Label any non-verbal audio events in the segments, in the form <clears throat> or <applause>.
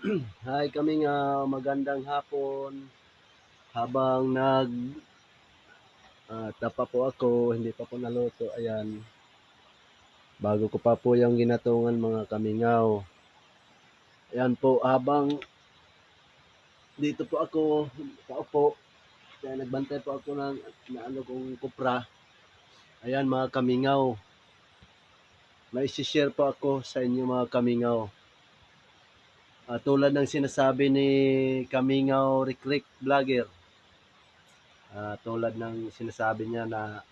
<clears throat> Hi kami nga magandang hapon. Habang nag ah, tapa po ako, hindi pa po naluto, ayan. Bago ko pa po yung ginatungan mga kamingaw. Ayan po, habang dito po ako, paupo, kaya nagbantay po ako ng na ano kong kupra. Ayan mga kamingaw. May share po ako sa inyo mga kamingaw. Ah, tulad ng sinasabi ni Kamingaw Rick Vlogger. Ah, tulad ng sinasabi niya na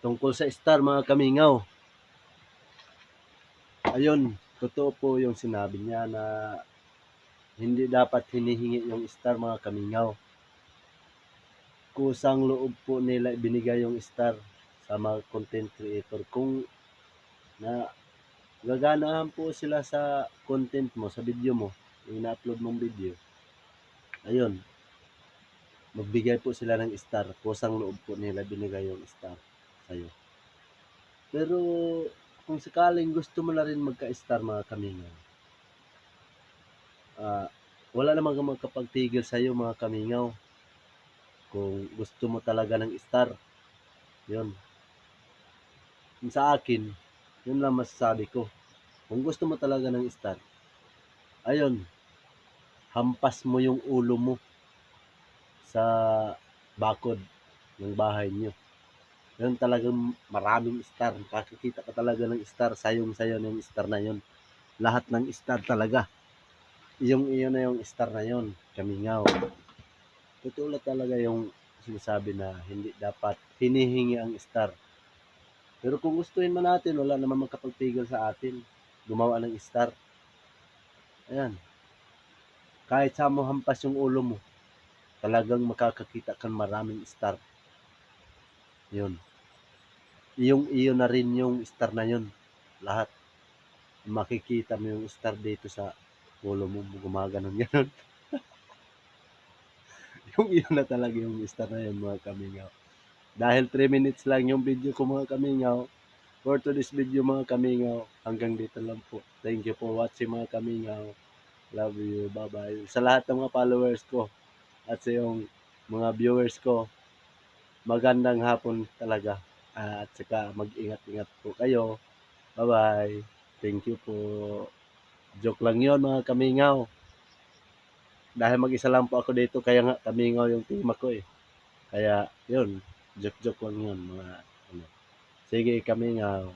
tungkol sa star mga kamingaw. Ayun, totoo po yung sinabi niya na hindi dapat hinihingi yung star mga kamingaw. Kusang loob po nila ibinigay yung star sa mga content creator kung na gaganahan po sila sa content mo, sa video mo, yung na-upload mong video. Ayun, magbigay po sila ng star. Kusang loob po nila binigay yung star sa'yo. Pero kung sakaling gusto mo na rin magka-star mga kamingaw, ah, wala namang magkapagtigil sa'yo mga kamingaw. Kung gusto mo talaga ng star, yun. Yung sa akin, yun lang masasabi ko. Kung gusto mo talaga ng star, ayun, hampas mo yung ulo mo sa bakod ng bahay niyo. Yun talagang maraming star. Makikita ka talaga ng star. Sayong-sayo ng star na yun. Lahat ng star talaga. Yung iyon na yung star na yun. Kamingaw. Totoo talaga yung sinasabi na hindi dapat hinihingi ang star. Pero kung gustuhin man natin, wala naman magkapagpigil sa atin. Gumawa ng star. Ayan. Kahit sa mo hampas yung ulo mo, talagang makakakita kang maraming star. Yun. Yung iyo na rin yung star na yun. Lahat. Makikita mo yung star dito sa ulo mo, gumaganon <laughs> ganon. yung iyo na talaga yung star na yun mga kamingaw. Dahil 3 minutes lang yung video ko mga kamingaw. For today's video mga kamingaw, hanggang dito lang po. Thank you for watching mga kamingaw. Love you. Bye-bye. Sa lahat ng mga followers ko at sa yung mga viewers ko, magandang hapon talaga. at saka mag-ingat-ingat po kayo. Bye-bye. Thank you po. Joke lang yon mga kamingaw. Dahil mag-isa lang po ako dito, kaya nga kamingaw yung tema ko eh. Kaya, yun, joke-joke lang yun mga ano. Sige, kamingaw.